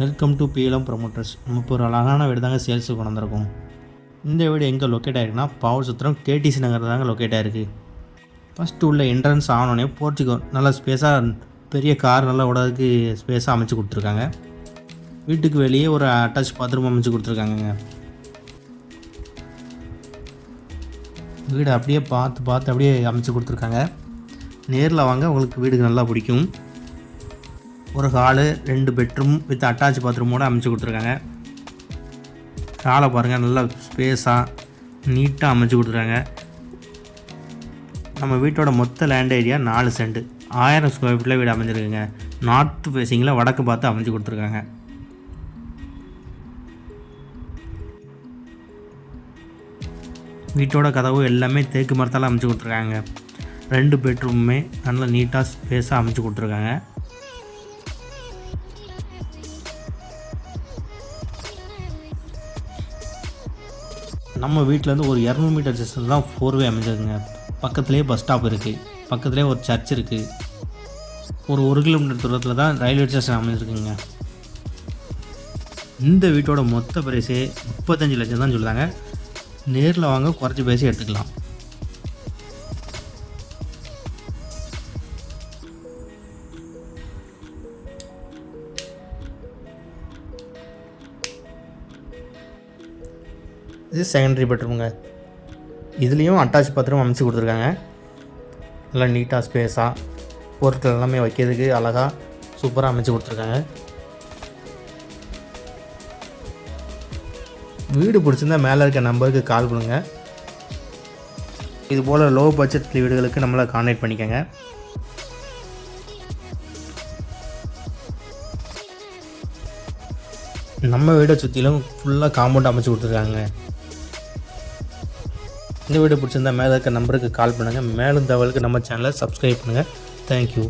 Welcome to பிஎலம் promoters நம்ம இப்போ ஒரு அழகான வீடு தாங்க சேல்ஸுக்கு கொண்டு வந்திருக்கோம் இந்த வீடு எங்கே லொக்கேட் ஆகிருக்குன்னா பவர் சுத்திரம் கேடிசி நகர் தாங்க லொக்கேட் ஆகிருக்கு ஃபஸ்ட்டு உள்ள என்ட்ரன்ஸ் ஆனோடனே போர்ச்சுக்கோ நல்லா ஸ்பேஸாக பெரிய கார் நல்லா விடறதுக்கு ஸ்பேஸாக அமைச்சு கொடுத்துருக்காங்க. வீட்டுக்கு வெளியே ஒரு அட்டாச் பாத்ரூம் அமைச்சு கொடுத்துருக்காங்கங்க. வீடு அப்படியே பார்த்து பார்த்து அப்படியே அமைச்சு கொடுத்துருக்காங்க. நேரில் வாங்க உங்களுக்கு வீடு நல்லா பிடிக்கும். ஒரு ஹாலு ரெண்டு பெட்ரூம் வித் அட்டாச் பாத்ரூமோடு அமைச்சு கொடுத்துருக்காங்க. ஹாலை பாருங்கள் நல்லா ஸ்பேஸாக நீட்டாக அமைச்சு கொடுத்துருக்காங்க. நம்ம வீட்டோட மொத்த லேண்ட் ஏரியா நாலு சென்ட் ஆயிரம் ஸ்கொயர் ஃபீட்டில் வீடு அமைஞ்சிருக்குங்க. நார்த் ஃபேஸிங்கில் வடக்கு பார்த்து அமைஞ்சு கொடுத்துருக்காங்க. வீட்டோட கதவு எல்லாமே தேக்கு மரத்தால் அமைச்சு கொடுத்துருக்காங்க. ரெண்டு பெட்ரூமுமே நல்லா நீட்டாக ஸ்பேஸாக அமைச்சு கொடுத்துருக்காங்க. நம்ம வீட்டிலேருந்து ஒரு இரநூறு மீட்டர் டிஸ்டன்ஸ் தான் ஃபோர்வே அமைஞ்சதுங்க பக்கத்துலேயே பஸ் ஸ்டாப் இருக்குது பக்கத்துலேயே ஒரு சர்ச் இருக்குது ஒரு ஒரு கிலோமீட்டர் தூரத்தில் தான் ரயில்வே ஸ்டேஷன் அமைஞ்சிருக்குங்க. இந்த வீட்டோட மொத்த பிரைஸே முப்பத்தஞ்சு லட்சம் தான் சொல்லுறாங்க நேரில் வாங்க குறைச்சி பேசி எடுத்துக்கலாம். இது செகண்டரி பெட்ரூமுங்க இதுலேயும் அட்டாச் பாத்ரூம் அமைச்சு கொடுத்துருக்காங்க. நல்லா நீட்டாக ஸ்பேஸாக பொருட்கள் எல்லாமே வைக்கிறதுக்கு அழகாக சூப்பராக அமைச்சு கொடுத்துருக்காங்க. வீடு பிடிச்சிருந்தா மேலே இருக்க நம்பருக்கு கால் பண்ணுங்கள் இது போல் லோ பட்ஜெட் வீடுகளுக்கு நம்மளை கான்டாக்ட் பண்ணிக்கோங்க. நம்ம வீடை சுற்றிலும் ஃபுல்லாக காம்பவுண்ட் அமைச்சு கொடுத்துருக்காங்க. இந்த வீடியோ பிடிச்சிருந்தா மேலே இருக்க நம்பருக்கு கால் பண்ணுங்கள் மேலும் தகவலுக்கு நம்ம சேனலை சப்ஸ்கிரைப் பண்ணுங்கள் தேங்க்யூ